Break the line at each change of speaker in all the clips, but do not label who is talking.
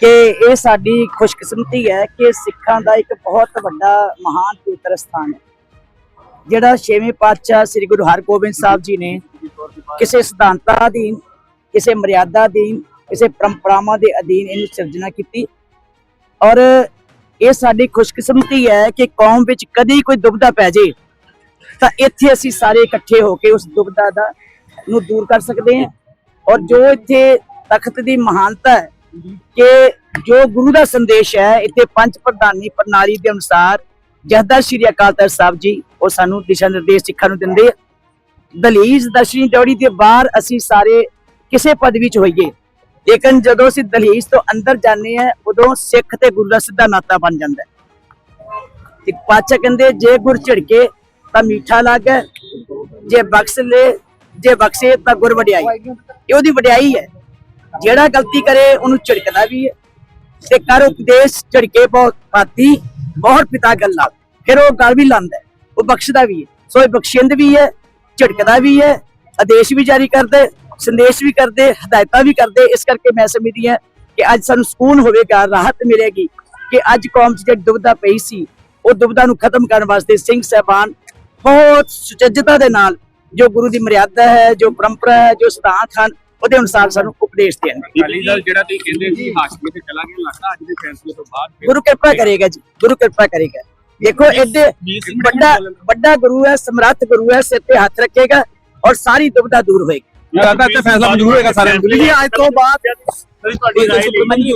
ਕਿ ਇਹ ਸਾਡੀ ਖੁਸ਼ਕਿਸਮਤੀ ਹੈ ਕਿ ਸਿੱਖਾਂ ਦਾ ਇੱਕ ਬਹੁਤ ਵੱਡਾ ਮਹਾਨ ਪਵਿੱਤਰ ਸਥਾਨ ਹੈ। ਜਿਹੜਾ ਛੇਵੇਂ ਪਾਤਸ਼ਾਹ ਸ੍ਰੀ ਗੁਰੂ ਹਰਗੋਬਿੰਦ ਸਾਹਿਬ ਜੀ ਨੇ ਕਿਸੇ ਸਿਧਾਂਤਾਂ ਅਧੀਨ, ਕਿਸੇ ਮਰਿਆਦਾ ਅਧੀਨ, ਕਿਸੇ ਪਰੰਪਰਾਵਾਂ ਦੇ ਅਧੀਨ ਇਹਨੂੰ ਸਿਰਜਣਾ ਕੀਤੀ। ਔਰ ਇਹ ਸਾਡੀ ਖੁਸ਼ਕਿਸਮਤੀ ਹੈ ਕਿ ਕੌਮ ਵਿੱਚ ਕਦੀ ਕੋਈ ਦੁਬਦਾ ਪੈ ਜੇ, ਤਾਂ ਇੱਥੇ ਅਸੀਂ ਸਾਰੇ ਇਕੱਠੇ ਹੋ ਕੇ ਉਸ ਦੁਬਦਾ ਦਾ ਨੂੰ ਦੂਰ ਕਰ ਸਕਦੇ ਹਾਂ। ਔਰ ਜੋ ਇੱਥੇ ਤਖਤ ਦੀ ਮਹਾਨਤਾ ਹੈ ਕਿ ਜੋ ਗੁਰੂ ਦਾ ਸੰਦੇਸ਼ ਹੈ, ਇੱਥੇ ਪੰਜ ਪ੍ਰਧਾਨੀ ਪ੍ਰਣਾਲੀ ਦੇ ਅਨੁਸਾਰ ਜਹਦਰ ਸ਼੍ਰੀ ਅਕਾਲ ਤਖਤ ਸਾਹਿਬ ਜੀ, ਉਹ ਸਾਨੂੰ ਦਿਸ਼ਾ ਨਿਰਦੇਸ਼ ਸਿੱਖਾਂ ਨੂੰ ਦਿੰਦੇ ਆ। ਦਲੀਜ ਦਰਸ਼ਨੀ ਦੌੜੀ ਦੇ ਬਾਹਰ ਅਸੀਂ ਸਾਰੇ ਕਿਸੇ ਪਦਵੀ ਚ ਹੋਈਏ। ਲੇਕਿਨ ਜਦੋਂ ਅਸੀਂ ਦਲੀਜ ਤੋਂ ਅੰਦਰ ਜਾਂਦੇ ਆ ਉਦੋਂ ਸਿੱਖ ਤੇ ਗੁਰੂ ਦਾ ਸਿੱਧਾ ਨਾਤਾ ਬਣ ਜਾਂਦਾ ਤੇ ਪਾਚਾ ਕਹਿੰਦੇ, ਜੇ ਗੁਰ ਝਿੜਕੇ ਤਾਂ ਮਿੱਠਾ ਲੱਗੇ, ਜੇ ਬਖਸ਼ ਲੈ, ਜੇ ਬਖਸ਼ੇ ਤਾਂ ਗੁਰ ਵਡਿਆਈ। ਇਹ ਉਹਦੀ ਵਡਿਆਈ ਹੈ। ਜਿਹੜਾ ਗਲਤੀ ਕਰੇ, ਉਹਨੂੰ ਝਿੜਕਦਾ ਵੀ ਹੈ। ਤੇ ਕਰ ਉਪਦੇਸ਼ ਝਿੜਕੇ ਬਹੁਤ ਪਾਤੀ ਬਹੁਤ ਪਿਤਾ ਗੱਲਾਂ। ਫਿਰ ਉਹ ਗੱਲ ਵੀ ਲਾਂਦਾ ਉਹ ਬਖਸ਼ਦਾ ਵੀ ਹੈ। ਸੋ ਇਹ ਬਖਸ਼ਿੰਦ ਵੀ ਹੈ, ਝਿੜਕਦਾ ਵੀ ਹੈ, ਆਦੇਸ਼ ਵੀ ਜਾਰੀ ਕਰਦੇ, ਸੰਦੇਸ਼ ਵੀ ਕਰਦੇ, ਹਦਾਇਤਾਂ ਵੀ ਕਰਦੇ। ਇਸ ਕਰਕੇ ਮੈਂ ਸਮਝਦੀ ਹਾਂ ਕਿ ਅੱਜ ਸਾਨੂੰ ਸਕੂਨ ਹੋਵੇਗਾ, ਰਾਹਤ ਮਿਲੇਗੀ ਕਿ ਅੱਜ ਕੌਮ 'ਚ ਜਿਹੜੀ ਦੁਬਦਾ ਪਈ ਸੀ, ਉਹ ਦੁਬਦਾ ਨੂੰ ਖਤਮ ਕਰਨ ਵਾਸਤੇ ਸਿੰਘ ਸਾਹਿਬਾਨ ਬਹੁਤ ਸੁਚੱਜਤਾ ਦੇ ਨਾਲ ਜੋ ਗੁਰੂ ਦੀ ਮਰਿਆਦਾ ਹੈ, ਜੋ ਪਰੰਪਰਾ ਹੈ, ਜੋ ਸਿਧਾਂਤ ਹਨ ਉਹਦੇ ਅਨੁਸਾਰ ਸਾਨੂੰ ਉਪਦੇਸ਼ ਦੇਣ।
ਅਕਾਲੀ ਦਲ ਜਿਹੜਾ ਤੁਸੀਂ ਕਹਿੰਦੇ ਸੀ ਹਾਸ਼ਮੇ ਤੇ ਚਲਾ ਗਿਆ ਲੱਗਦਾ ਅੱਜ ਦੇ ਫੈਸਲੇ ਤੋਂ ਬਾਅਦ
ਗੁਰੂ ਕਿਰਪਾ ਕਰੇਗਾ ਜੀ ਗੁਰੂ ਕਿਰਪਾ ਕਰੇਗਾ। ਦੇਖੋ ਐਡੇ ਵੱਡਾ ਵੱਡਾ ਗੁਰੂ ਹੈ ਸਮਰੱਥ ਗੁਰੂ ਹੈ ਸਿਰ ਤੇ ਹੱਥ ਰੱਖੇਗਾ ਔਰ ਸਾਰੀ ਦੁਬਦਾ ਦੂਰ ਹੋਏਗੀ।
ਲੱਗਦਾ ਤੇ ਫੈਸਲਾ ਮਨਜ਼ੂਰ ਹੋਏਗਾ ਸਾਰਿਆਂ ਨੂੰ।
ਜੀ ਅੱਜ ਤੋਂ ਬਾਅਦ
ਤੁਹਾਡੀ ਰਾਏ ਲਈ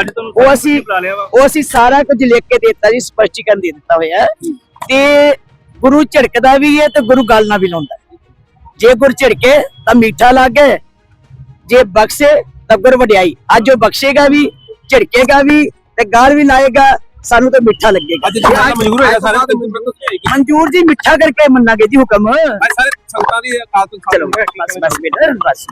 ਅੱਜ ਤੁਹਾਨੂੰ
ਉਹ ਅਸੀਂ ਉਹ ਅਸੀਂ ਸਾਰਾ ਕੁਝ ਲਿਖ ਕੇ ਦਿੱਤਾ ਜੀ ਸਪਸ਼ਟੀਕਰਨ ਦੇ ਦਿੱਤਾ ਹੋਇਆ। ਤੇ ਗੁਰੂ ਝਿੜਕਦਾ ਵੀ ਹੈ ਤੇ ਗੁਰੂ ਗੱਲ ਨਾਲ ਵੀ ਲਾਉਂਦਾ। ਜੇ ਗੁਰ ਝਿੜਕੇ ਤਾਂ ਮਿੱਠਾ ਲੱਗੇ ਜੇ ਬਖਸ਼ੇ ਤਾਂ ਗੁਰ ਵਡਿਆਈ। ਅੱਜ ਉਹ ਬਖਸ਼ੇਗਾ ਵੀ ਝਿੜਕੇਗਾ ਵੀ ਤੇ ਗਾਲ ਵੀ ਲਾਏਗਾ ਸਾਨੂੰ ਤਾਂ ਮਿੱਠਾ ਲੱਗੇਗਾ।
ਅੱਜ ਮਨਜ਼ੂਰ ਤੇ
ਮਨਜੂਰ ਜੀ ਮਿੱਠਾ ਕਰਕੇ ਮੰਨਾਂਗੇ ਜੀ ਹੁਕਮ।
ਸਾਰੇ ਸੰਗਤਾਂ ਦੀ ਅਕਾਲ
ਚਲੋ ਬਸ ਬਸ ਬੇਟਾ ਬਸ।